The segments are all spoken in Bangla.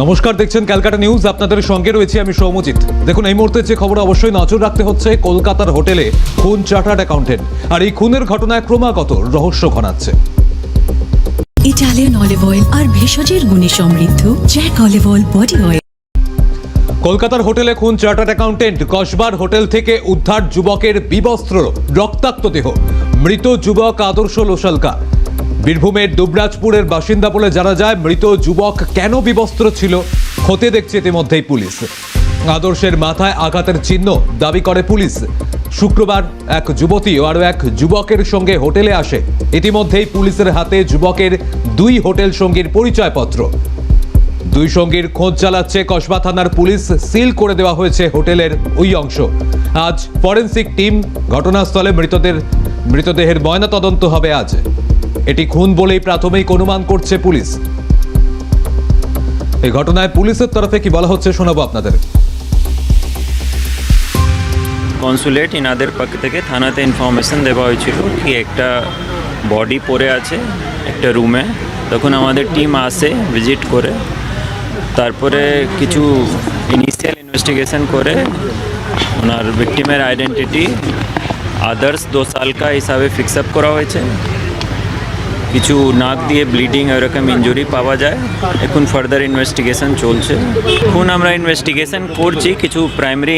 নমস্কার দেখছেন ক্যালকাটা নিউজ। আপনাদের সঙ্গে রয়েছে আমি সৌমজিৎ। দেখুন এই মুহূর্তে যে খবর অবশ্যই নজর রাখতে হচ্ছে কলকাতার হোটেলে খুন চার্টার্ড অ্যাকাউন্টেন্ট। আর এই খুনের ঘটনায় ক্রমাগত রহস্য ঘনাচ্ছে। ইটালিয়ান অলিভ অয়েল আর ভেষজের গুণে সমৃদ্ধ Jack olive oil body oil কলকাতার হোটেলে খুন চার্টার্ড অ্যাকাউন্টেন্ট কসবার হোটেল থেকে উদ্ধার যুবকের বিবস্ত্র রক্তাক্ত দেহ। মৃত যুবক আদর্শ লোসালকা বীরভূমের দুবরাজপুরের বাসিন্দা বলে জানা যায়, মৃত যুবক কেন বিবস্ত্র ছিল হতে দেখছে ইতিমধ্যেই পুলিশ। আদর্শের মাথায় আঘাতের চিহ্ন দাবি করে পুলিশ। শুক্রবার এক যুবতী ও আরও এক যুবকের সঙ্গে হোটেলে আসে। ইতিমধ্যেই পুলিশের হাতে যুবকের দুই হোটেল সঙ্গীর পরিচয়পত্র। দুই সঙ্গীর খোঁজ চালাচ্ছে কসবা থানার পুলিশ, সিল করে দেওয়া হয়েছে হোটেলের ওই অংশ। আজ ফরেনসিক টিম ঘটনাস্থলে মৃতদের, মৃতদেহের ময়নাতদন্ত হবে আজ। এটি খুন বলেই প্রাথমিক অনুমান করছে পুলিশ। এই ঘটনায় পুলিশের তরফে কি বলা হচ্ছে শোনাবো আপনাদের। কনসুলেট ইনাদের পক্ষ থেকে থানাতে ইনফরমেশন দেওয়া হয়েছিল কি একটা বডি পড়ে আছে একটা রুমে। তখন আমাদের টিম আসে ভিজিট করে। তারপরে কিছু ইনিশিয়াল ইনভেস্টিগেশন করে। ওনার ভিকটিমের আইডেন্টিটি আদার্স দো সালকা হিসাবে ফিক্স আপ করা হয়েছে। কিছু নাক দিয়ে ব্লিডিং এরকম ইঞ্জুরি পাওয়া যায়। এখন ফার্দার ইনভেস্টিগেশন চলছে। এখন আমরা ইনভেস্টিগেশন করছি, কিছু প্রাইমারি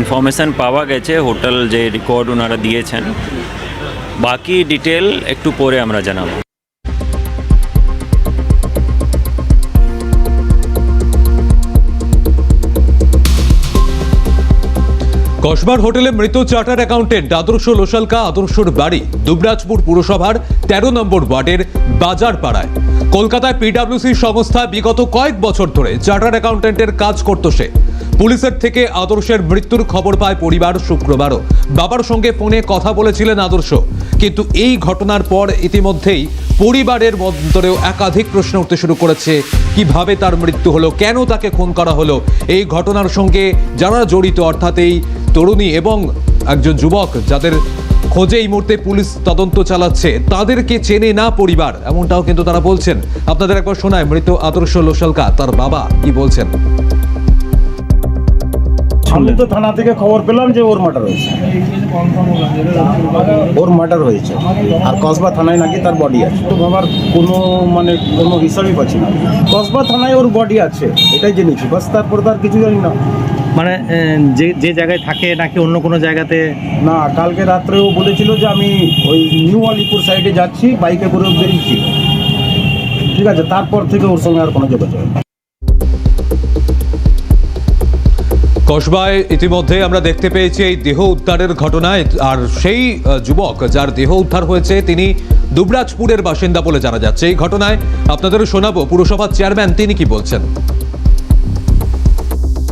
ইনফরমেশন পাওয়া গেছে হোটেল যে রেকর্ড ওনারা দিয়েছেন। বাকি ডিটেল একটু পরে আমরা জানাব। কসবার হোটেলে মৃত চার্টার অ্যাকাউন্টেন্ট আদর্শ লোসালকা আদর্শর বাড়ি, দুবরাজপুর পুরসভার তেরো নম্বর ওয়ার্ডের বাজার পাড়ায় কলকাতায় পিডাব্লিউসি সংস্থা বিগত কয়েক বছর ধরে চার্টার অ্যাকাউন্টেন্টের কাজ করত সে। পুলিশের থেকে আদর্শের মৃত্যুর খবর পায় পরিবার শুক্রবারও। বাবার সঙ্গে ফোনে কথা বলেছিলেন আদর্শ। কিন্তু এই ঘটনার পর ইতিমধ্যেই পরিবারের মন্তরেও একাধিক প্রশ্ন উঠতে শুরু করেছে, কীভাবে তার মৃত্যু হলো, কেন তাকে খুন করা হলো, এই ঘটনার সঙ্গে যারা জড়িত, অর্থাৎ এই তরুণী এবং একজন যুবক যাদের খোঁজে এই মুহূর্তে পুলিশ তদন্ত চালাচ্ছে, তাদেরকে চেনে না পরিবার, এমনটাও কিন্তু তারা বলছেন। আপনাদের একবার শোনায় মৃত আদর্শ লোসালকা তার বাবা কি বলছেন? আমি তো থানা থেকে খবর পেলাম যে ওর মার্ডার হয়েছে। ওর মার্ডার হয়েছে। আর কসবা থানায় নাকি তার বডি আছে। তো বাবার কোনো মানে কোনো হিসাবই পাচ্ছি না। কসবা থানায় ওর বডি আছে, এটাই জেনেছি। বাস তারপর তার কিছু জানি না। মানে যে যে জায়গায় থাকে নাকি অন্য কোনো জায়গাতে? না কালকে রাত্রে ও বলেছিল যে আমি ওই নিউ আলিপুর সাইডে যাচ্ছি বাইকে করে ও বেরিয়েছি। ঠিক আছে তারপর থেকে ওর সঙ্গে আর কোনো যোগাযোগ কসবায় ইতিমধ্যে আমরা দেখতে পেয়েছি এই দেহ উদ্ধারের ঘটনায় আর সেই যুবক যার দেহ উদ্ধার হয়েছে তিনি দুবরাজপুরের বাসিন্দা বলে জানা যাচ্ছে। এই ঘটনায় আপনাদের শোনাবো পুরসভার চেয়ারম্যান তিনি কি বলছেন?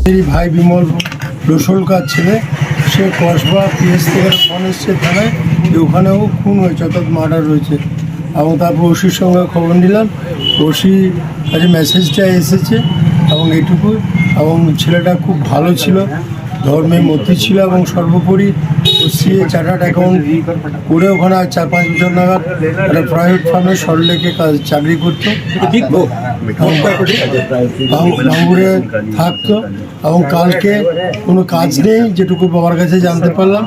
ভাই বিমল রসুলকার ছেলে, সে কসবা পিএস থেকে ফোন এসছে থানায় যে ওখানেও খুন হয়েছে, অর্থাৎ মার্ডার হয়েছে। এবং তারপর ওসির সঙ্গে খবর নিলাম, ওসি কাছে মেসেজটা এসেছে, এবং এটুকু। এবং ছেলেটা খুব ভালো ছিল, ধর্মের মধ্যে ছিল, এবং সর্বোপরি সিএ চার্টার্ড অ্যাকাউন্ট করে ওখানে আর চার পাঁচ বছর নাগাদ একটা প্রাইভেট ফার্মে সরলেকে কাজ চাকরি করতো। বাঙ্গুরে থাকতো। এবং কালকে কোনো কাজ নেই যেটুকু বাবার কাছে জানতে পারলাম।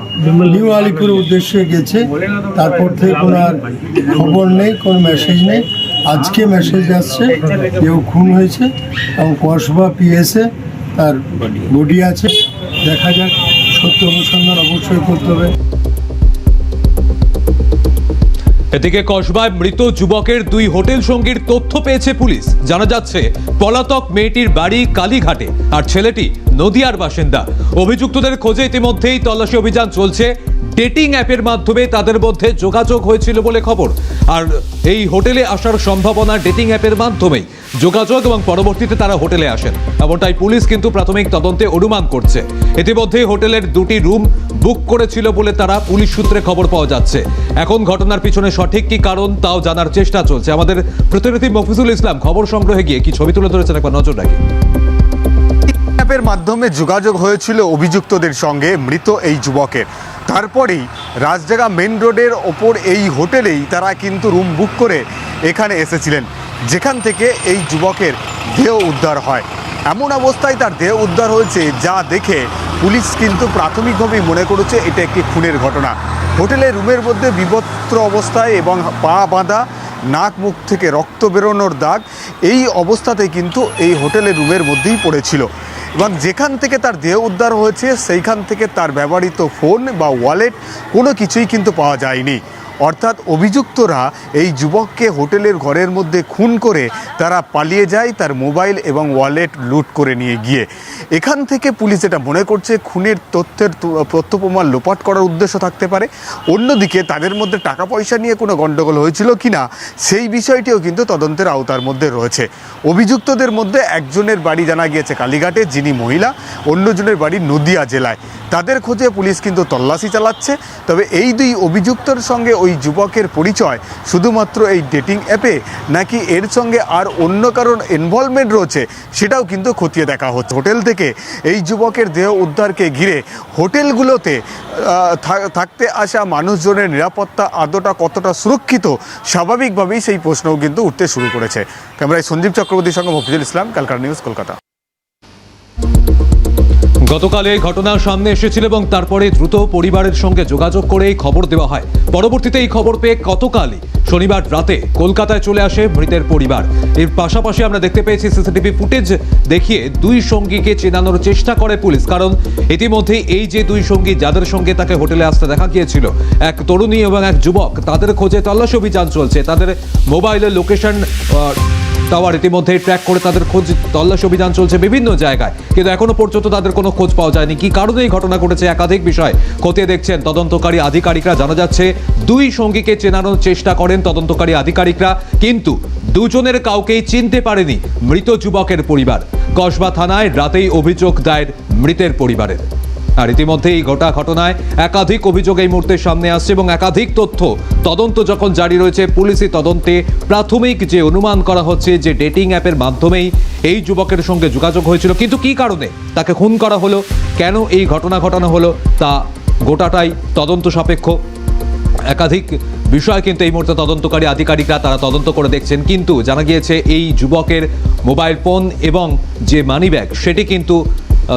নিউ আলিপুরের উদ্দেশ্যে গেছে। তারপর থেকে কোনো আর খবর নেই কোনো মেসেজ নেই। আজকে মেসেজ আসছে যে ও খুন হয়েছে। এবং কসবা পিএসে তার বডি আছে। দেখা যাক। সত্য অনুসন্ধান অবশ্যই করতে হবে। এদিকে কসবায় মৃত যুবকের দুই হোটেল সঙ্গীর তথ্য পেয়েছে পুলিশ। জানা যাচ্ছে, পলাতক মেয়েটির বাড়ি কালীঘাটে, আর ছেলেটি নদিয়ার বাসিন্দা। অভিযুক্তদের খোঁজে ইতিমধ্যেই তল্লাশি অভিযান চলছে। ডেটিং অ্যাপের মাধ্যমে তাদের মধ্যে যোগাযোগ হয়েছিল বলে খবর। আর এই হোটেলে আসার সম্ভাবনা ডেটিং অ্যাপের মাধ্যমেই। যোগাযোগ এবং পরবর্তীতে তারা হোটেলে আসেন। এমনটাই পুলিশ কিন্তু প্রাথমিক তদন্তে অনুমান করছে। ইতিমধ্যে হোটেলের দুটি রুম বুক করেছিল বলে তারা পুলিশ সূত্রে খবর পাওয়া যাচ্ছে। এখন ঘটনার পিছনে সঠিক কি কারণ তাও জানার চেষ্টা চলছে। আমাদের প্রতিনিধি মফিজুল ইসলাম খবর সংগ্রহে গিয়ে কি ছবি তুলে ধরেছেন একবার নজর রাখি। অ্যাপের মাধ্যমে যোগাযোগ হয়েছিল অভিযুক্তদের সঙ্গে মৃত এই যুবকের। তারপরেই রাজজাগা মেন রোডের ওপর এই হোটেলেই তারা কিন্তু রুম বুক করে এখানে এসেছিলেন, যেখান থেকে এই যুবকের দেহ উদ্ধার হয়। এমন অবস্থায় তার দেহ উদ্ধার হয়েছে যা দেখে পুলিশ কিন্তু প্রাথমিকভাবেই মনে করেছে এটা একটি খুনের ঘটনা। হোটেলের রুমের মধ্যে বিভত্র অবস্থায় এবং পা বাঁধা, নাক মুখ থেকে রক্ত বেরোনোর দাগ, এই অবস্থাতে কিন্তু এই হোটেলের রুমের মধ্যেই পড়েছিল। এবং যেখান থেকে তার দেহ উদ্ধার হয়েছে, সেইখান থেকে তার ব্যবহৃত ফোন বা ওয়ালেট কোনো কিছুই কিন্তু পাওয়া যায়নি। অর্থাৎ অভিযুক্তরা এই যুবককে হোটেলের ঘরের মধ্যে খুন করে তারা পালিয়ে যায়, তার মোবাইল এবং ওয়ালেট লুট করে নিয়ে গিয়ে। এখান থেকে পুলিশ এটা মনে করছে, খুনের তথ্যের তথ্য প্রমাণ লোপাট করার উদ্দেশ্য থাকতে পারে। অন্যদিকে তাদের মধ্যে টাকা পয়সা নিয়ে কোনো গণ্ডগোল হয়েছিল কি না, সেই বিষয়টিও কিন্তু তদন্তের আওতার মধ্যে রয়েছে। অভিযুক্তদের মধ্যে একজনের বাড়ি জানা গিয়েছে কালীঘাটে, যিনি মহিলা, অন্যজনের বাড়ি নদিয়া জেলায়। তাদের খোঁজে পুলিশ কিন্তু তল্লাশি চালাচ্ছে। তবে এই দুই অভিযুক্তর সঙ্গে ওই যুবকের পরিচয় শুধুমাত্র এই ডেটিং অ্যাপে নাকি এর সঙ্গে আর অন্য কারণ ইনভলভমেন্ট রয়েছে, সেটাও কিন্তু খতিয়ে দেখা হচ্ছে। হোটেল থেকে এই যুবকের দেহ উদ্ধারকে ঘিরে হোটেলগুলোতে থাকতে আসা মানুষজনের নিরাপত্তা আদৌটা কতটা সুরক্ষিত, স্বাভাবিকভাবেই সেই প্রশ্নও কিন্তু উঠতে শুরু করেছে। ক্যামেরায় সঞ্জীব চক্রবর্তীর সঙ্গে মফিজুল ইসলাম কালকার নিউজ, কলকাতা। গতকাল এই ঘটনা সামনে এসেছিল এবং তারপরে দ্রুত পরিবারের সঙ্গে যোগাযোগ করে এই খবর দেওয়া হয়। পরবর্তীতে এই খবর পেয়ে গতকালই শনিবার রাতে কলকাতায় চলে আসে মৃতের পরিবার। এর পাশাপাশি আমরা দেখতে পেয়েছি সিসিটিভি ফুটেজ দেখিয়ে দুই সঙ্গীকে চেনানোর চেষ্টা করে পুলিশ, কারণ ইতিমধ্যে এই যে দুই সঙ্গী যাদের সঙ্গে তাকে হোটেলে আসতে দেখা গিয়েছিল, এক তরুণী এবং এক যুবক, তাদের খোঁজে তল্লাশি অভিযান চলছে। তাদের মোবাইলের লোকেশন টাওয়ার ইতিমধ্যে ট্র্যাক করে তাদের খোঁজ, তল্লাশি অভিযান চলছে বিভিন্ন জায়গায়। কিন্তু এখনও পর্যন্ত তাদের কোনো খোঁজ পাওয়া যায়নি। কি কারণে এই ঘটনা ঘটেছে একাধিক বিষয় খতিয়ে দেখছেন তদন্তকারী আধিকারিকরা। জানা যাচ্ছে, দুই সঙ্গীকে চেনানোর চেষ্টা করেন তদন্তকারী আধিকারিকরা, কিন্তু দুজনের কাউকেই চিনতে পারেনি মৃত যুবকের পরিবার। কসবা থানায় রাতেই অভিযোগ দায়ের মৃতের পরিবারের। আর ইতিমধ্যে এই গোটা ঘটনায় একাধিক অভিযোগ এই মুহূর্তে সামনে আসছে এবং একাধিক তথ্য তদন্ত যখন জারি রয়েছে, পুলিশি তদন্তে প্রাথমিক যে অনুমান করা হচ্ছে যে ডেটিং অ্যাপের মাধ্যমেই এই যুবকের সঙ্গে যোগাযোগ হয়েছিল। কিন্তু কি কারণে তাকে খুন করা হলো? কেন এই ঘটনা ঘটানো হলো? তা গোটাটাই তদন্ত সাপেক্ষ। একাধিক বিষয় কিন্তু এই মুহূর্তে তদন্তকারী আধিকারিকরা তারা তদন্ত করে দেখছেন। কিন্তু জানা গিয়েছে, এই যুবকের মোবাইল ফোন এবং যে মানিব্যাগ সেটি কিন্তু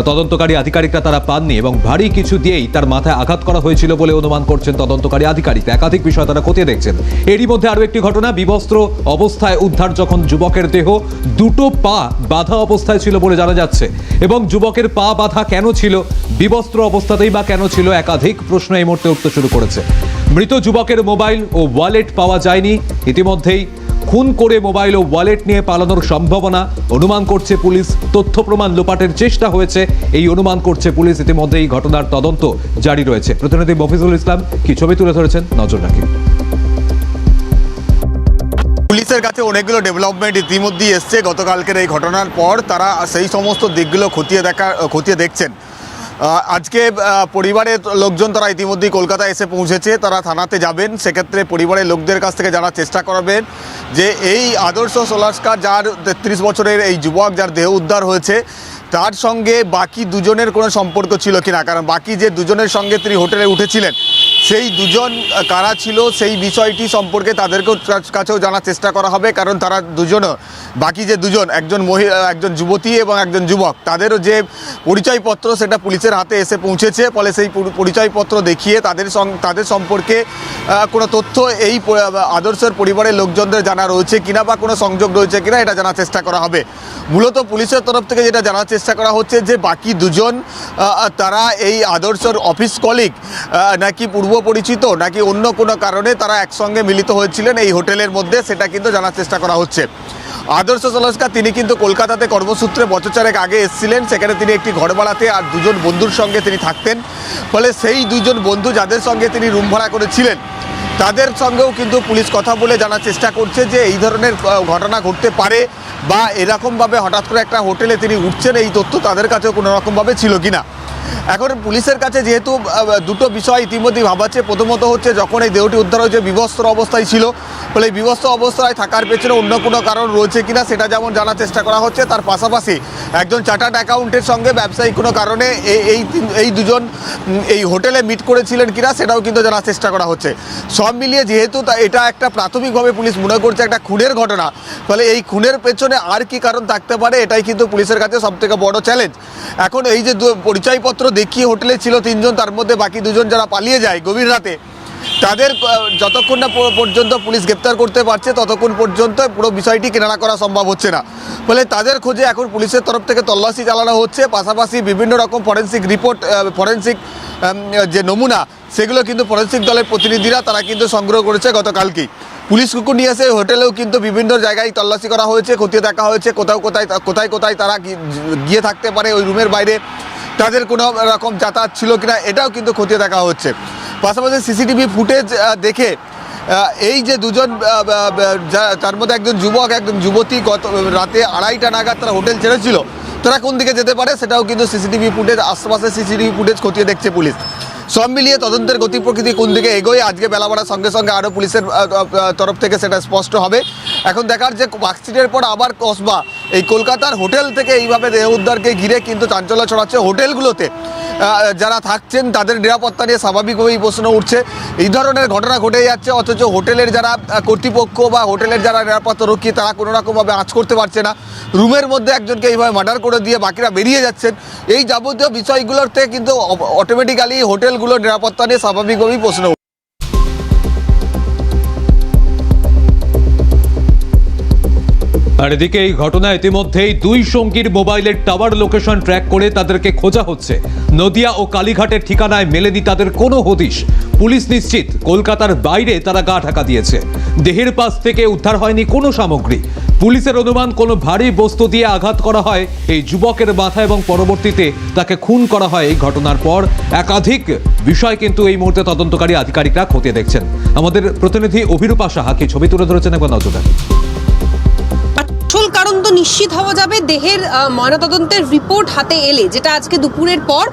তদন্তকারী আধিকারিকরা তারা পাননি এবং ভারী কিছু দিয়েই তার মাথায় আঘাত করা হয়েছিল বলে অনুমান করছেন তদন্তকারী আধিকারিক। একাধিক বিষয় তারা খতিয়ে দেখছেন। এরই মধ্যে আরও একটি ঘটনা, বিবস্ত্র অবস্থায় উদ্ধার যখন যুবকের দেহ, দুটো পা বাধা অবস্থায় ছিল বলে জানা যাচ্ছে এবং যুবকের পা বাধা কেন ছিল, বিবস্ত্র অবস্থাতেই বা কেন ছিল, একাধিক প্রশ্ন এই মুহূর্তে উঠতে শুরু করেছে। মৃত যুবকের মোবাইল ও ওয়ালেট পাওয়া যায়নি। ইতিমধ্যেই খুন করে মোবাইল ও ওয়ালেট নিয়ে পালানোর সম্ভাবনা অনুমান করছে পুলিশ। তথ্য প্রমাণ লোপাটের চেষ্টা হয়েছে, এই অনুমান করছে পুলিশ। ইতিমধ্যে এই ঘটনার তদন্ত জারি রয়েছে। প্রতিনিধি মফিজুল ইসলাম কি ছবি তুলে ধরেছেন? নজর রাখি পুলিশের কাছে অনেকগুলো ডেভেলপমেন্ট ইতিমধ্যেই এসছে। গতকালকের এই ঘটনার পর তারা সেই সমস্ত দিকগুলো খতিয়ে দেখা খতিয়ে দেখছেন। আজকে পরিবারের লোকজন তারা ইতিমধ্যেই কলকাতায় এসে পৌঁছেছে, তারা থানাতে যাবেন। সেক্ষেত্রে পরিবারের লোকদের কাছ থেকে জানার চেষ্টা করবেন যে এই আদর্শ সোলাস্কার যার তেত্রিশ বছরের এই যুবক, যার দেহ উদ্ধার হয়েছে, তার সঙ্গে বাকি দুজনের কোনো সম্পর্ক ছিল কিনা? কারণ বাকি যে দুজনের সঙ্গে তিনি হোটেলে উঠেছিলেন সেই দুজন কারা ছিল সেই বিষয়টি সম্পর্কে তাদেরকেও কাছেও জানার চেষ্টা করা হবে, কারণ তারা দুজনও, বাকি যে দুজন, একজন মহিলা, একজন যুবতী এবং একজন যুবক, তাদেরও যে পরিচয়পত্র সেটা পুলিশের হাতে এসে পৌঁছেছে, ফলে সেই পরিচয়পত্র দেখিয়ে তাদের তাদের সম্পর্কে কোনো তথ্য এই আদর্শের পরিবারের লোকজনদের জানা রয়েছে কিনা বা কোনো সংযোগ রয়েছে কিনা, এটা জানার চেষ্টা করা হবে। মূলত পুলিশের তরফ থেকে যেটা জানার চেষ্টা করা হচ্ছে যে বাকি দুজন তারা এই আদর্শর অফিস কলিগ নাকি পূর্ব পরিচিত নাকি অন্য কোনো কারণে তারা একসঙ্গে মিলিত হয়েছিলেন এই হোটেলের মধ্যে, সেটা কিন্তু জানার চেষ্টা করা হচ্ছে। আদর্শ সলস্কার তিনি কিন্তু কলকাতাতে কর্মসূত্রে বছর চারেক আগে এসেছিলেন, সেখানে তিনি একটি ঘর ভাড়াতে আর দুজন বন্ধুর সঙ্গে তিনি থাকতেন। ফলে সেই দুজন বন্ধু যাদের সঙ্গে তিনি রুম ভাড়া করেছিলেন, তাদের সঙ্গেও কিন্তু পুলিশ কথা বলে জানার চেষ্টা করছে যে এই ধরনের ঘটনা ঘটতে পারে বা এরকমভাবে হঠাৎ করে একটা হোটেলে তিনি উঠছেন, এই তথ্য তাদের কাছেও কোনো রকমভাবে ছিল কিনা। এখন পুলিশের কাছে যেহেতু দুটো বিষয় ইতিমধ্যেই ভাবাচ্ছে। প্রথমত হচ্ছে যখন এই দেহটি উদ্ধার হয়েছে, বিবস্ত্র অবস্থায় ছিল। ফলে এই বিবস্ত্র অবস্থায় থাকার পেছনে অন্য কোনো কারণ রয়েছে কিনা সেটা যেমন জানার চেষ্টা করা হচ্ছে, তার পাশাপাশি একজন চার্টার্ড অ্যাকাউন্টের সঙ্গে ব্যবসায়িক কোনো কারণে এই- এই দুজন এই হোটেলে মিট করেছিলেন কিনা সেটাও কিন্তু জানার চেষ্টা করা হচ্ছে। সব মিলিয়ে যেহেতু এটা একটা প্রাথমিকভাবে পুলিশ মনে করছে একটা খুনের ঘটনা, ফলে এই খুনের পেছনে আর কি কারণ থাকতে পারে, এটাই কিন্তু পুলিশের কাছে সব থেকে বড় চ্যালেঞ্জ এখন এই যে দু- পরিচয়পত্র দেখিয়ে হোটেলে ছিল তিনজন, তার মধ্যে বাকি দুজন যারা পালিয়ে যায় গভীর রাতে, তাদের যতক্ষণ না পর্যন্ত পুলিশ গ্রেপ্তার করতে পারছে, ততক্ষণ পর্যন্ত পুরো বিষয়টি কেনারা করা সম্ভব হচ্ছে না। ফলে তাদের খোঁজে এখন পুলিশের তরফ থেকে তল্লাশি চালানো হচ্ছে। পাশাপাশি বিভিন্ন রকম ফরেন্সিক রিপোর্ট ফরেন্সিক যে নমুনা, সেগুলো কিন্তু ফরেন্সিক দলের প্রতিনিধিরা তারা কিন্তু সংগ্রহ করেছে গতকালকেই। পুলিশ কুকুর নিয়ে এসে হোটেলেও কিন্তু বিভিন্ন জায়গায় তল্লাশি করা হয়েছে, খতিয়ে দেখা হয়েছে, কোথাও কোথায় কোথায় কোথায় তারা গিয়ে থাকতে পারে ওই রুমের বাইরে। তাদের কোনো রকম যাতায়াত ছিল কিনা এটাও কিন্তু খতিয়ে দেখা হচ্ছে। পাশাপাশি সিসিটিভি ফুটেজ দেখে এই যে দুজন তার মধ্যে একজন যুবক, একজন যুবতী গত রাতে আড়াইটা নাগাদ তারা হোটেল ছেড়েছিল। তারা কোন দিকে যেতে পারে সেটাও কিন্তু সিসিটিভি ফুটেজ, আশেপাশে সিসিটিভি ফুটেজ খতিয়ে দেখছে পুলিশ। সব মিলিয়ে তদন্তের গতি প্রকৃতি কোন দিকে এগোয়, আজকে বেলা বাড়ার সঙ্গে সঙ্গে আরও পুলিশের তরফ থেকে সেটা স্পষ্ট হবে। এখন দেখার যে মার্কশিটের পর আবার কসবা এই কলকাতার হোটেল থেকে এইভাবে দেহ উদ্ধারকে ঘিরে কিন্তু চাঞ্চল্য ছড়াচ্ছে হোটেলগুলোতে। যারা থাকছেন তাদের নিরাপত্তা নিয়ে স্বাভাবিকভাবেই প্রশ্ন উঠছে। এই ধরনের ঘটনা ঘটে যাচ্ছে, অথচ হোটেলের যারা কর্তৃপক্ষ বা হোটেলের যারা নিরাপত্তা রক্ষী, তারা কোনো রকমভাবে আঁচ করতে পারছে না। রুমের মধ্যে একজনকে এইভাবে মার্ডার করে দিয়ে বাকিরা বেরিয়ে যাচ্ছেন। এই যাবতীয় বিষয়গুলোতে কিন্তু অটোমেটিক্যালি হোটেলগুলোর নিরাপত্তা নিয়ে স্বাভাবিকভাবেই প্রশ্ন আর এদিকে এই ঘটনা ইতিমধ্যেই দুই সঙ্গীর মোবাইলের টাওয়ার লোকেশন ট্র্যাক করে তাদেরকে খোঁজা হচ্ছে। নদিয়া ও কালীঘাটের ঠিকানায় মেলেনি তাদের কোনো হদিশ। পুলিশ নিশ্চিত, কলকাতার বাইরে তারা গা ঢাকা দিয়েছে। দেহের পাশ থেকে উদ্ধার হয়নি কোনো সামগ্রী। পুলিশের অনুমান, কোনো ভারী বস্তু দিয়ে আঘাত করা হয় এই যুবকের মাথা এবং পরবর্তীতে তাকে খুন করা হয় এই ঘটনার পর। একাধিক বিষয় কিন্তু এই মুহূর্তে তদন্তকারী আধিকারিকরা খতিয়ে দেখছেন। আমাদের প্রতিনিধি অভিরূপা সাহা কি ছবি তুলে ধরেছেন একবার নজর নিশ্চিত হওয়া যাবে দেহের ময়নাতদন্তের রিপোর্ট হাতে এলে, যেটা আজকে দুপুরের পর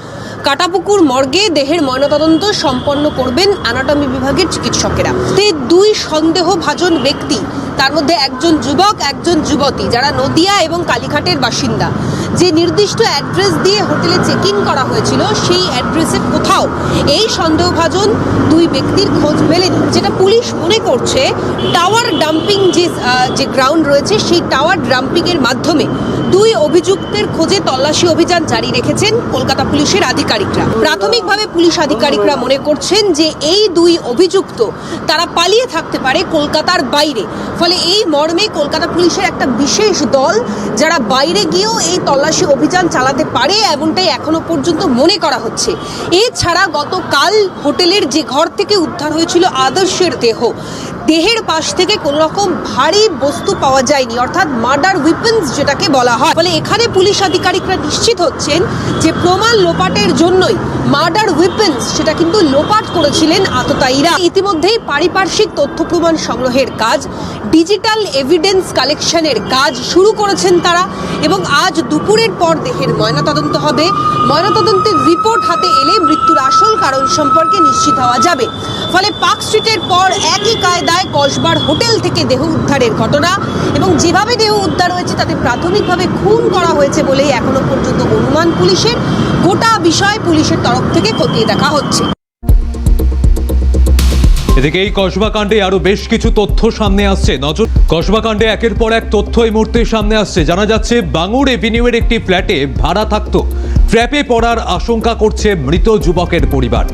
কাটাপুকুর মর্গে দেহের ময়নাতদন্ত সম্পন্ন করবেন অ্যানাটমি বিভাগের চিকিৎসকেরা। তে দুই সন্দেহভাজন ব্যক্তি, তার মধ্যে একজন যুবক, একজন যুবতী, যারা নদিয়া এবং কালীঘাটের বাসিন্দা। যে নির্দিষ্ট অ্যাড্রেস দিয়ে হোটেলে চেক ইন করা হয়েছিল, সেই অ্যাড্রেসের কোথাও এই সন্দেহভাজন দুই ব্যক্তির খোঁজ মেলেনি। যেটা পুলিশ মনে করছে, টাওয়ার ডাম্পিং যে যে গ্রাউন্ড রয়েছে, সেই টাওয়ার ডাম্পিং এর মাধ্যমে দুই অভিযুক্তের খোঁজে তল্লাশি অভিযান জারি রেখেছেন কলকাতা পুলিশের আধিকারিকরা। প্রাথমিকভাবে পুলিশ আধিকারিকরা মনে করছেন যে এই দুই অভিযুক্ত তারা পালিয়ে থাকতে পারে কলকাতার বাইরে। ফলে এই মর্মে কলকাতা পুলিশের একটা বিশেষ দল, যারা বাইরে গিয়েও এই তল্লাশি অভিযান চালাতে পারে এমনটাই এখনও পর্যন্ত মনে করা হচ্ছে। এছাড়া গতকাল হোটেলের যে ঘর থেকে উদ্ধার হয়েছিল আদর্শের দেহ দেহের পাশ থেকে কোনো রকম ভারী বস্তু পাওয়া যায়নি, অর্থাৎ মার্ডার উইপেন্স যেটাকে বলা হয়। ফলে এখানে পুলিশ আধিকারিকরা নিশ্চিত হচ্ছেন যে প্রমাণ লোপাটের জন্যই মার্ডার উইপেন্স সেটা কিন্তু লোপাট করেছিলেন আততায়ীরা। ইতিমধ্যেই পারিপার্শ্বিক তথ্য প্রমাণ সংগ্রহের কাজ ডিজিটাল এভিডেন্স কালেকশনের কাজ শুরু করেছেন তারা এবং আজ দুপুরের পর দেহের ময়নাতদন্ত হবে। ময়নাতদন্তের রিপোর্ট হাতে এলে মৃত্যুর আসল কারণ সম্পর্কে নিশ্চিত হওয়া যাবে। ফলে পার্ক স্ট্রিটের পর একই কায়দায় কসবার হোটেল থেকে দেহ উদ্ধারের ঘটনা এবং যেভাবে দেহ উদ্ধার হয়েছে তাতে প্রাথমিকভাবে খুন করা হয়েছে বলেই এখনও পর্যন্ত অনুমান পুলিশের গোটা বিষয় পুলিশের তরফ থেকে খতিয়ে দেখা হচ্ছে। এদিকে এই কসবা কাণ্ডে আরও বেশ কিছু তথ্য সামনে আসছে। নজর, কসবা কাণ্ডে একের পর এক তথ্য এই মুহূর্তে সামনে আসছে। জানা যাচ্ছে, বাঙুর এভিনিউয়ের একটি ফ্ল্যাটে ভাড়া থাকতো। ট্র্যাপে পড়ার আশঙ্কা করছে মৃত যুবকের পরিবার।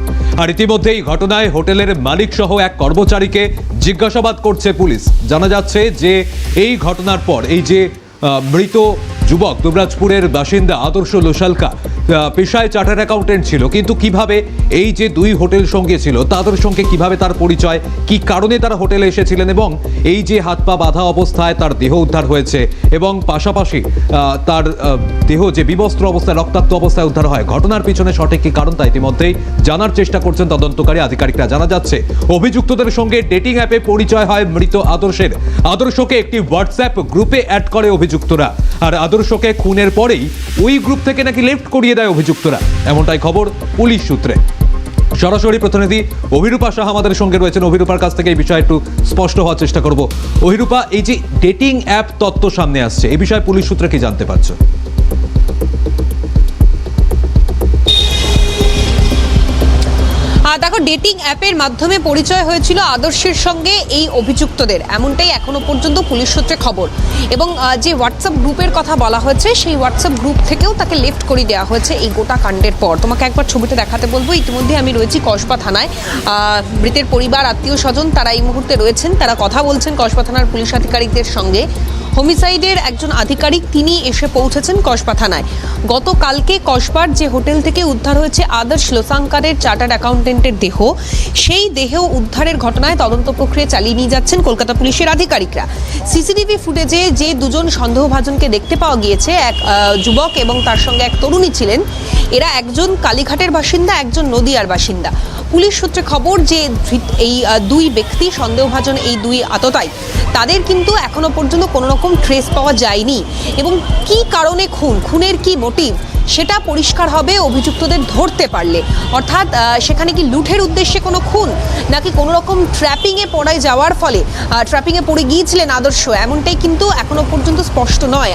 আর ইতিমধ্যে এই ঘটনায় হোটেলের মালিক সহ এক কর্মচারীকে জিজ্ঞাসাবাদ করছে পুলিশ। জানা যাচ্ছে যে এই ঘটনার পর, এই যে মৃত যুবক দুবরাজপুরের বাসিন্দা আদর্শ লোসালকা পেশায় চার্টার অ্যাকাউন্টেন্ট ছিল, কিন্তু কীভাবে এই যে দুই হোটেল সঙ্গে ছিল, তাদের সঙ্গে কীভাবে তার পরিচয়, কি কারণে তারা হোটেলে এসেছিলেন এবং এই যে হাত পা বাঁধা অবস্থায় তার দেহ উদ্ধার হয়েছে এবং পাশাপাশি তার দেহ যে বিবস্ত্র অবস্থায়, রক্তাক্ত অবস্থায় উদ্ধার হয়, ঘটনার পিছনে সঠিক কি কারণ তা ইতিমধ্যেই জানার চেষ্টা করছেন তদন্তকারী আধিকারিকরা। জানা যাচ্ছে, অভিযুক্তদের সঙ্গে ডেটিং অ্যাপে পরিচয় হয় মৃত আদর্শের। আদর্শকে একটি হোয়াটসঅ্যাপ গ্রুপে অ্যাড করে অভিযুক্তরা। আর আদর্শকে খুনের পরেই ওই গ্রুপ থেকে নাকি লেফট করিয়ে দেয় অভিযুক্তরা। এমনটাই খবর পুলিশ সূত্রে। সরাসরি প্রতিনিধি অভিরূপা শাহ আমাদের সঙ্গে রয়েছেন। অভিরূপার কাছ থেকে এই বিষয়ে একটু স্পষ্ট হওয়ার চেষ্টা করব। অভিরূপা, এই যে ডেটিং অ্যাপ তত্ত্ব সামনে আসছে, এই বিষয়ে পুলিশ সূত্রে কি জানতে পারছ? দেখো ডেটিং অ্যাপের মাধ্যমে পরিচয় হয়েছিল আদর্শের সঙ্গে এই অভিযুক্তদের। এমনটাই এখনও পর্যন্ত পুলিশ সূত্রে খবর। এবং যে হোয়াটসঅ্যাপ গ্রুপের কথা বলা হয়েছে, সেই হোয়াটসঅ্যাপ গ্রুপ থেকেও তাকে লেফট করে দেওয়া হয়েছে এই গোটা কাণ্ডের পর। তোমাকে একবার ছবিটা দেখাতে বলব ইতিমধ্যে আমি রয়েছি কসবা থানায়। মৃতের পরিবার, আত্মীয় স্বজন তারা এই মুহূর্তে রয়েছেন, তারা কথা বলছেন কসবা থানার পুলিশ আধিকারিকদের সঙ্গে। হোমিসাইডের একজন আধিকারিক তিনি এসে পৌঁছেছেন কসবা থানায়। গতকালকে কসবার যে হোটেল থেকে উদ্ধার হয়েছে আদর্শ লোসাঙ্কারের চার্টার্ড অ্যাকাউন্টেন্টের দেহ, সেই দেহ উদ্ধারের ঘটনায় তদন্ত প্রক্রিয়া চালিয়ে নিয়ে যাচ্ছেন কলকাতা পুলিশের আধিকারিকরা। সিসিটিভি ফুটেজে যে দুজন সন্দেহভাজনকে দেখতে পাওয়া গিয়েছে, এক যুবক এবং তার সঙ্গে এক তরুণী ছিলেন, এরা একজন কালীঘাটের বাসিন্দা, একজন নদিয়ার বাসিন্দা। পুলিশ সূত্রে খবর যে এই দুই ব্যক্তি সন্দেহভাজন, এই দুই আততাই তাদের কিন্তু এখনও পর্যন্ত কোনো রকম ট্রেস পাওয়া যায়নি। এবং কি কারণে খুন? খুনের কি মোটিভ সেটা পরিষ্কার হবে, অভিযুক্তদের ধরতে পারলে। অর্থাৎ সেখানে কি লুঠের উদ্দেশ্যে কোনো খুন? নাকি কোনো রকম ট্র্যাপিংয়ে পড়ায় যাওয়ার ফলে ট্র্যাপিংয়ে পড়ে গিয়েছিলেন আদর্শ? এমনটাই কিন্তু এখনও পর্যন্ত স্পষ্ট নয়।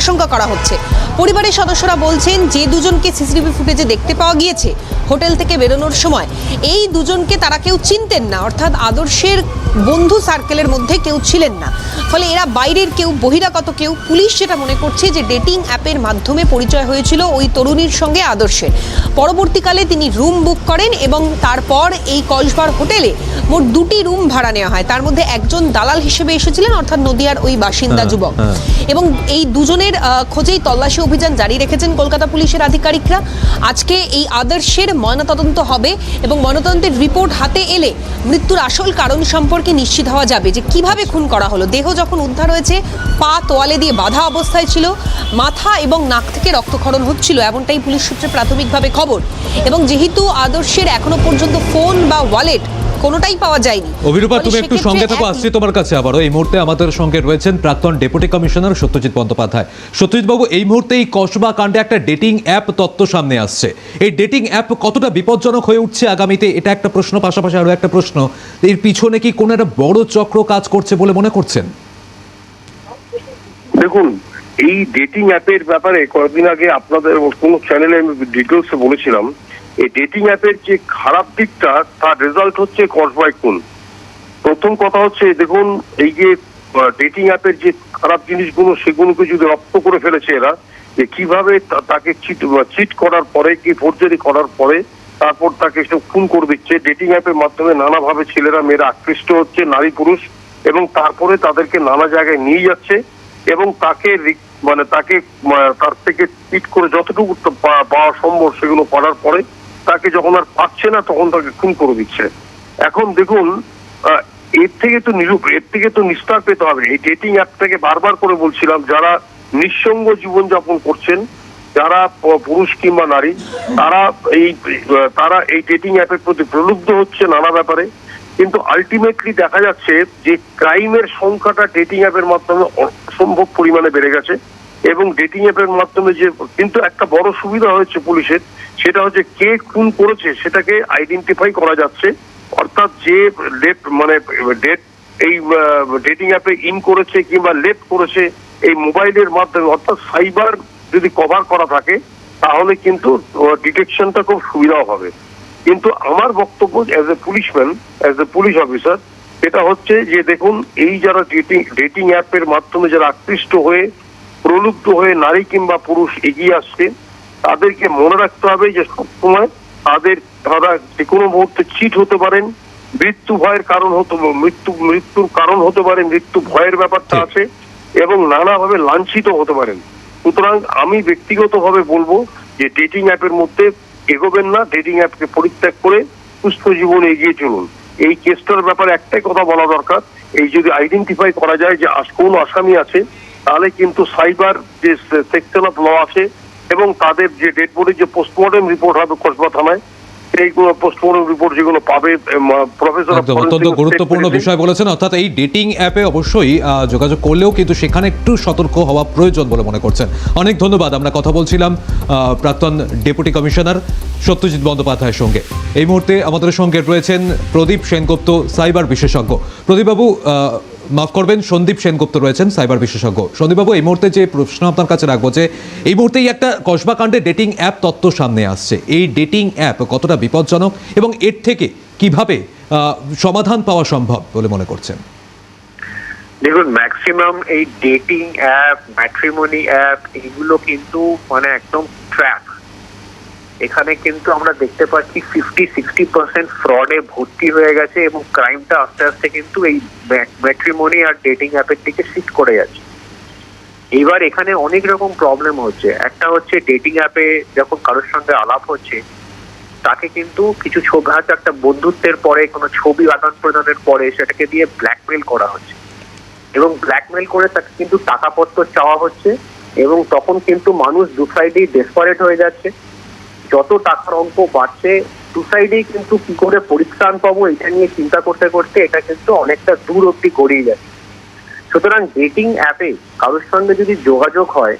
আশঙ্কা করা হচ্ছে। পরিবারের সদস্যরা বলছেন, যে দুজনকে সিসিটিভি ফুটেজে দেখতে পাওয়া গিয়েছে, হোটেল থেকে বেরোনোর সময়, এই দুজনকে তারা কেউ চিনতেন না। অর্থাৎ আদর্শের বন্ধু সার্কেলের মধ্যে কেউ ছিলেন না। ফলে এরা বাইরের কেউ, বহিরাগত কেউ, পুলিশ যেটা মনে করছে যে ডেটিং অ্যাপের মাধ্যমে পরিচয় হয়েছিল ওই তরুণীর সঙ্গে আদর্শের পরবর্তীকালে তিনি রুম বুক করেন এবং তারপর এই কসবার হোটেলে মোট দুটি রুম ভাড়া নেওয়া হয়। তার মধ্যে একজন দালাল হিসেবে এসেছিলেন অর্থাৎ নদিয়ার ওই বাসিন্দা হ্যাঁ, যুবক। হ্যাঁ। এবং এই দুজনের খোঁজেই তল্লাশি অভিযান জারি রেখেছেন কলকাতা পুলিশের আধিকারিকরা। আজকে এই আদর্শের ময়নাতদন্ত হবে এবং ময়নাতদন্তের রিপোর্ট হাতে এলে মৃত্যুর আসল কারণ সম্পর্কে নিশ্চিত হওয়া যাবে যে কীভাবে খুন করা হলো। দেহ যখন উদ্ধার হয়েছে পা তোয়ালে দিয়ে বাঁধা অবস্থায় ছিল মাথা এবং নাক থেকে রক্তক্ষরণ হচ্ছিল এমনটাই পুলিশ সূত্রে প্রাথমিকভাবে খবর। এবং যেহেতু আদর্শের এখনও পর্যন্ত ফোন বা ওয়ালেট কোনোটাই পাওয়া যায়নি অভিরূপা তুমি একটু সঙ্গে থাকো আসছি তোমার কাছে আবারও। এই মুহূর্তে আমাদের সঙ্গে রয়েছেন প্রাক্তন ডেপুটি কমিশনার সত্যজিৎ বন্দ্যোপাধ্যায়। সত্যজিৎ বাবু এই মুহূর্তে এই কসবা কাণ্ডে একটা ডেটিং অ্যাপ তত্ত্ব সামনে আসছে। এই ডেটিং অ্যাপ কতটা বিপজ্জনক হয়ে উঠছে আগামীতে এটা একটা প্রশ্ন পাশাপাশি আরও একটা প্রশ্ন। এর পিছনে কি কোনো একটা বড় চক্র কাজ করছে বলে মনে করছেন? দেখুন এই ডেটিং অ্যাপের ব্যাপারে কয়েকদিন আগে আপনাদের কোনো চ্যানেলে আমি ডিটেলসে বলেছিলাম। এই ডেটিং অ্যাপের যে খারাপ দিকটা, তার রেজাল্ট হচ্ছে কসবাই খুন। প্রথম কথা হচ্ছে, দেখুন, এই যে ডেটিং অ্যাপের যে খারাপ জিনিসগুলো, সেগুলোকে যদি রপ্ত করে ফেলেছে এরা, যে কীভাবে তাকে চিট চিট করার পরে, কি ফোর্জারি করার পরে, তারপর তাকে সব খুন করে দিচ্ছে। ডেটিং অ্যাপের মাধ্যমে নানাভাবে ছেলেরা, মেয়েরা আকৃষ্ট হচ্ছে, নারী পুরুষ, এবং তারপরে তাদেরকে নানা জায়গায় নিয়ে যাচ্ছে। এবং তাকে মানে তাকে তার থেকে চিট করে যতটুকু পাওয়া সম্ভব সেগুলো করার পরে তাকে যখন আর পাচ্ছে না, তখন তাকে খুন করে দিচ্ছে। এখন দেখুন এর থেকে তো নিরূপ এর থেকে তো নিস্তার পেতে হবে। এই ডেটিং অ্যাপটাকে বারবার করে বলছিলাম, যারা নিঃসঙ্গ জীবনযাপন করছেন, যারা পুরুষ কিংবা নারী, তারা এই তারা এই ডেটিং অ্যাপের প্রতি প্রলুব্ধ হচ্ছে নানা ব্যাপারে। কিন্তু আলটিমেটলি দেখা যাচ্ছে যে ক্রাইমের সংখ্যাটা ডেটিং অ্যাপের মাধ্যমে অসম্ভব পরিমাণে বেড়ে গেছে এবং ডেটিং অ্যাপের মাধ্যমে যে, কিন্তু একটা বড় সুবিধা হয়েছে পুলিশের, সেটা হচ্ছে কে খুন করেছে সেটাকে আইডেন্টিফাই করা যাচ্ছে। অর্থাৎ যে লেফট মানে ডেট এই ডেটিং অ্যাপে ইন করেছে কিংবা লেফট করেছে এই মোবাইলের মাধ্যমে, অর্থাৎ সাইবার যদি কভার করা থাকে, তাহলে কিন্তু ডিটেকশনটা খুব সুবিধাও হবে। কিন্তু আমার বক্তব্য as a policeman as a police officer এটা হচ্ছে যে দেখুন এই যারা ডেটিং ডেটিং অ্যাপের মাধ্যমে যারা আকৃষ্ট হয়ে প্রলুব্ধ হয়ে নারী কিংবা পুরুষ এগিয়ে আসছে তাদেরকে মনে রাখতে হবে যে সবসময় তাদের তারা যে কোনো মুহূর্তে চিট হতে পারেন মৃত্যু ভয়ের কারণ হতে মৃত্যু মৃত্যুর কারণ হতে পারে মৃত্যু ভয়ের ব্যাপারটা আছে এবং নানাভাবে লাঞ্ছিত হতে পারেন। সুতরাং আমি ব্যক্তিগতভাবে বলব যে ডেটিং অ্যাপের মধ্যে এগোবেন না ডেটিং অ্যাপকে পরিত্যাগ করে সুস্থ জীবনে এগিয়ে চলুন। এই কেসটার ব্যাপারে একটাই কথা বলা দরকার, এই যদি আইডেন্টিফাই করা যায় যে কোন আসামি আছে, তাহলে কিন্তু সাইবার যে সেকশন অফ ল আছে এবং তাদের যে ডেড বডির যে পোস্টমর্টম রিপোর্ট হবে কসবা থানায় সেইগুলো পোস্টমর্টম রিপোর্ট যেগুলো পাবে প্রফেসর অত্যন্ত গুরুত্বপূর্ণ বিষয় বলেছেন অর্থাৎ এই ডেটিং অ্যাপে অবশ্যই যোগাযোগ করলেও কিন্তু সেখানে একটু সতর্ক হওয়া প্রয়োজন বলে মনে করছেন। অনেক ধন্যবাদ আমরা কথা বলছিলাম আহ, প্রাক্তন ডেপুটি কমিশনার সত্যজিৎ বন্দ্যোপাধ্যায়ের সঙ্গে। এই মুহূর্তে আমাদের সঙ্গে রয়েছেন প্রদীপ সেনগুপ্ত সাইবার বিশেষজ্ঞ। প্রদীপবাবু আহ, মাফ করবেন, সন্দীপ সেনগুপ্ত রয়েছেন, সাইবার বিশেষজ্ঞ। সন্দীপবাবু, এই মুহূর্তে যে প্রশ্ন আপনার কাছে রাখব যে, এই মুহূর্তেই একটা কসবাকাণ্ডে ডেটিং অ্যাপ তত্ত্ব সামনে আসছে। এই ডেটিং অ্যাপ কতটা বিপজ্জনক এবং এর থেকে কীভাবে সমাধান পাওয়া সম্ভব বলে মনে করছেন? দেখুন ম্যাক্সিমাম এই ডেটিং অ্যাপ ম্যাট্রিমনি অ্যাপ এগুলো কিন্তু মানে একদম ট্র্যাপ এখানে কিন্তু আমরা দেখতে পাচ্ছি ফিফটি সিক্সটি পার্সেন্ট ফ্রডে ভর্তি হয়ে গেছে এবং ক্রাইমটা আস্তে আস্তে কিন্তু এই ম্যাট্রিমনি আর ডেটিং অ্যাপের দিকে শিফট করে যাচ্ছে। এবার এখানে অনেক রকম প্রবলেম হচ্ছে। একটা হচ্ছে ডেটিং অ্যাপে যখন কারোর সঙ্গে আলাপ হচ্ছে, তাকে কিন্তু কিছু ছবি হয়তো একটা বন্ধুত্বের পরে, কোনো ছবি আদান প্রদানের পরে সেটাকে দিয়ে ব্ল্যাকমেল করা হচ্ছে। এবং ব্ল্যাকমেল করে তাকে কিন্তু টাকাপত্র চাওয়া হচ্ছে এবং তখন কিন্তু মানুষ দু সাইডেই ডেসপারেট হয়ে যাচ্ছে। যত টাকার অঙ্ক বাড়ছে দু সাইডেই কিন্তু কি করে পরিত্রাণ পাবো এটা নিয়ে চিন্তা করতে করতে এটা কিন্তু অনেকটা দূর অব্দি গড়িয়ে যাচ্ছে। সুতরাং ডেটিং অ্যাপে কারোর সঙ্গে যদি যোগাযোগ হয়,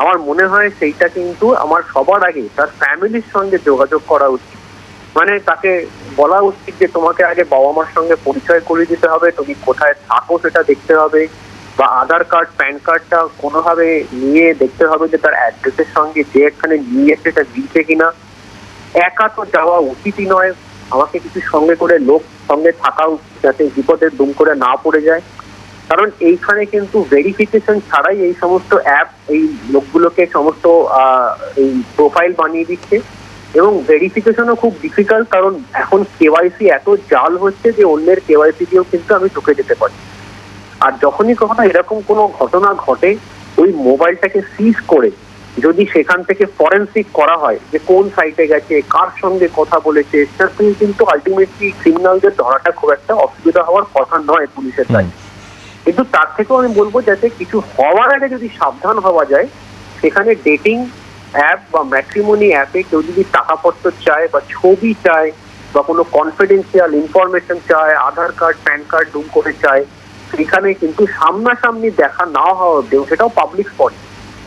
আমার মনে হয় সেইটা কিন্তু আমার সবার আগে তার ফ্যামিলির সঙ্গে যোগাযোগ করা উচিত। মানে তাকে বলা উচিত যে তোমাকে আগে বাবা মার সঙ্গে পরিচয় করিয়ে দিতে হবে, তুমি কোথায় থাকো সেটা দেখতে হবে। বা আধার কার্ড, প্যান কার্ডটা কোনোভাবে নিয়ে দেখতে হবে যে তার অ্যাড্রেসের সঙ্গে যে এখানে নিয়ে সেটা দিচ্ছে কিনা। একা তো যাওয়া উচিতই নয়। আমাকে কিছু সঙ্গে করে লোক সঙ্গে থাকা যাতে বিপদে দুম করে না পড়ে যায়। কারণ এইখানে কিন্তু ভেরিফিকেশন ছাড়াই এই সমস্ত অ্যাপ এই লোকগুলোকে সমস্ত এই প্রোফাইল বানিয়ে দিচ্ছে। এবং ভেরিফিকেশনও খুব ডিফিকাল্ট কারণ এখন কেওয়াইসি এত জাল হচ্ছে যে অন্যের কেওয়াইসি দিয়েও কিন্তু আমি ঢুকে যেতে পারি আর যখনই কখনো এরকম কোনো ঘটনা ঘটে ওই মোবাইলটাকে সিজ করে যদি সেখান থেকে ফরেন্সিক করা হয় যে কোন সাইটে গেছে কার সঙ্গে কথা বলেছে কিন্তু আলটিমেটলি ক্রিমিনালদের ধরাটা খুব একটা অসুবিধা হওয়ার কথা নয় পুলিশের কাছে। কিন্তু তার থেকেও আমি বলব যাতে কিছু হওয়ার আগে যদি সাবধান হওয়া যায় সেখানে ডেটিং অ্যাপ বা ম্যাট্রিমনি অ্যাপে কেউ যদি টাকাপত্র চায় বা ছবি চায় বা কোনো কনফিডেন্সিয়াল ইনফরমেশন চায় আধার কার্ড প্যান কার্ড ডুম করে চায় সেখানে কিন্তু সামনাসামনি দেখা না হওয়া অব্দিও সেটাও পাবলিক স্পট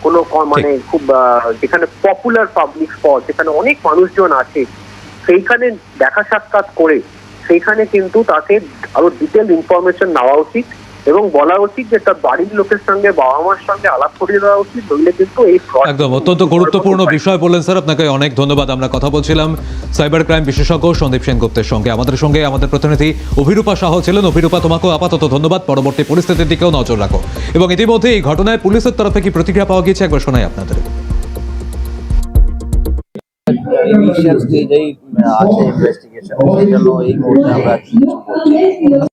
কোনো মানে খুব আহ, যেখানে পপুলার পাবলিক স্পট যেখানে অনেক মানুষজন আছে সেইখানে দেখা সাক্ষাৎ করে সেইখানে কিন্তু তাকে আরও ডিটেল ইনফরমেশন নেওয়া উচিত। এবং বলা উচিত যে তার বাড়ির লোকের সঙ্গে বাবা মার সঙ্গে আলাপ করিয়ে দেওয়া উচিত। নইলে কিন্তু এই একদম অত্যন্ত গুরুত্বপূর্ণ বিষয় বললেন স্যার। আপনাকে অনেক ধন্যবাদ। আমরা কথা বলছিলাম সাইবার ক্রাইম বিশেষজ্ঞ সন্দীপ সেনগুপ্তের সঙ্গে। আমাদের সঙ্গে আমাদের প্রতিনিধি অভিরূপা সাহ ছিলেন। অভিরূপা তোমাকেও আপাতত ধন্যবাদ। পরবর্তী পরিস্থিতির দিকেও নজর রাখো। এবং ইতিমধ্যে এই ঘটনায় পুলিশের তরফে কি প্রতিক্রিয়া পাওয়া গিয়েছে। একবার শোনাই আপনাদের। ইনিশিয়াল স্টেজেই আছে ইনভেস্টিগেশন সেই জন্য এই মুহূর্তে আমরা কিছু বলছি।